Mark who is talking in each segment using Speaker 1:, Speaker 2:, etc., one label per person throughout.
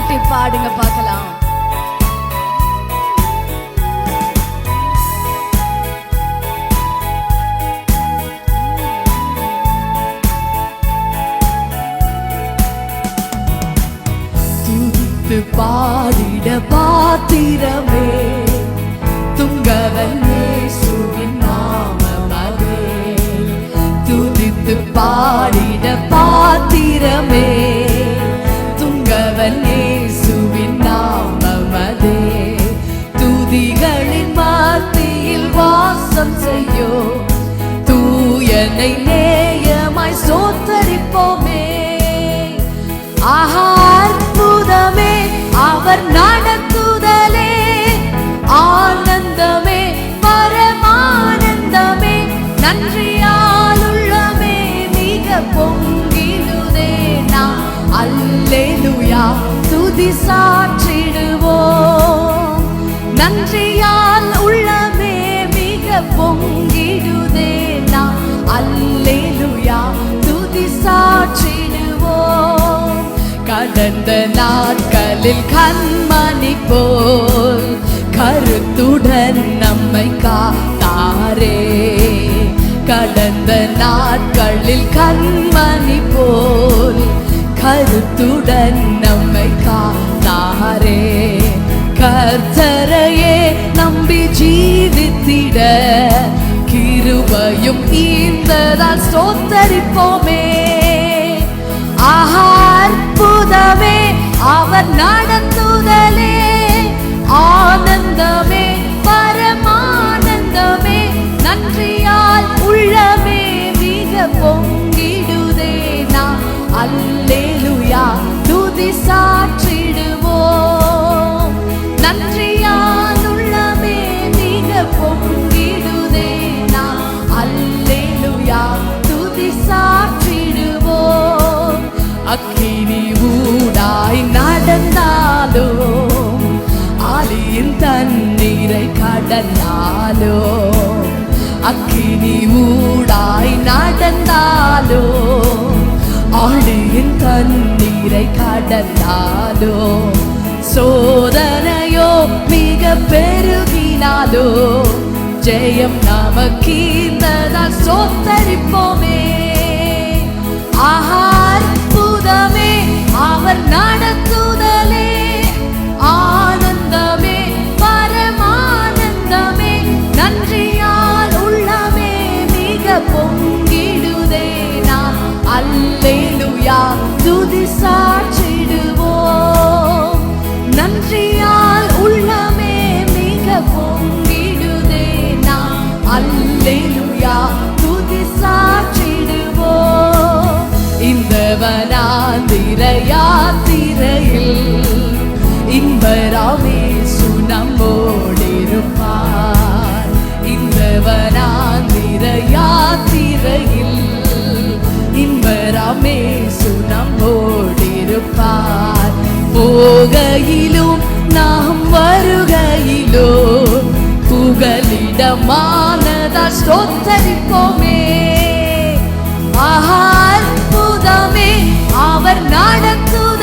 Speaker 1: தட்டி பாடுங்க பார்க்கலாம். துதித்து பாடிட பாத்திரமே துங்கவன் இயேசுவின் நாமமதே. துதித்து பாடிட பாத்திரமே துதி சாற்றிடுவோம் நன்றியால் உள்ளமே மிக பொங்கிடுதே நான். அல்லேலுயா துதி சாற்றிடுவோம். கடந்த நாட்களில் கண்மணி போல் கருத்துடன் நம்மை காத்தாரே. கடந்த நாட்களில் கண்மணி போல் கருத்துடன் நம்மை காத்தாரே. கர்த்தரையே நம்பி ஜீவித்திட. கிருபையும் ஈந்ததால் சோத்தரிப்போமே ஆஹா அற்புதமே அவர் நடந்துதலே. அக்கினி ஊடாய் நடந்தாலோ ஆலியின் தண்ணீரை கடந்தாலோ அக்கினி ஊடாய் நடந்தாலோ ஆளியின் தண்ணீரை கடந்தாலோ சோதனையோ மிக பெருகினாலோ ஜெயம் நமக்கீந்ததால் சோத்தரிப்போமே ஆஹா அவர் இந்த வனாந்திர யாத்திரையில் இன்பராமே சுனமோடிருப்பார் இந்த வனாந்திர யாத்திரையில் இன்பராமே சுனமோடிருப்பார் போகையிலும் நாம் வருகையிலோ அற்புதமே அவர் நடத்துதலே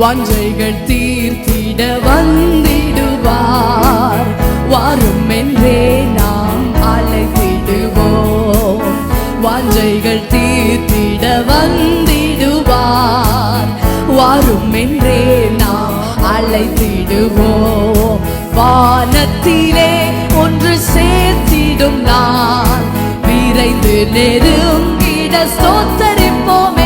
Speaker 1: வாஞ்சைகள் தீர்த்திட வந்திடுவார். வாரும் என்றே நாம் அழைத்திடுவோம். வாஞ்சைகள் தீர்த்திட வந்திடுவார். வாரும் என்றே நாம் அழைத்திடுவோம். வானத்திலே ஒன்று சேர்த்திடும் நான். விரைந்து நெருங்கிட சோத்தரிப்போம்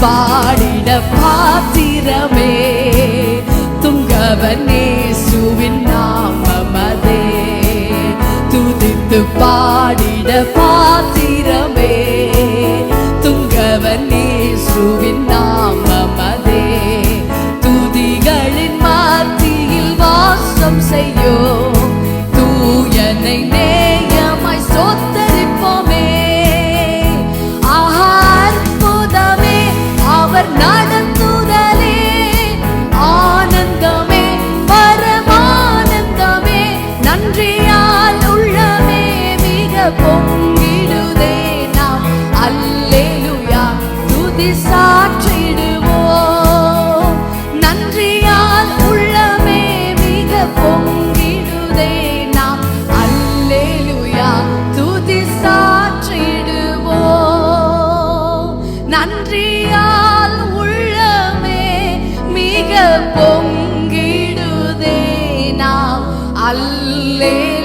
Speaker 1: பாடிட பாத்திரமே. துங்கவனேசுவின் சாற்றிடுவோம். நன்றியால் உள்ளமே மிக பொங்கிடுதே நாம். அல்லேலுயா துதி சாற்றிடுவோம். நன்றியால் உள்ளமே மிக பொங்கிடுதே நாம். அல்லே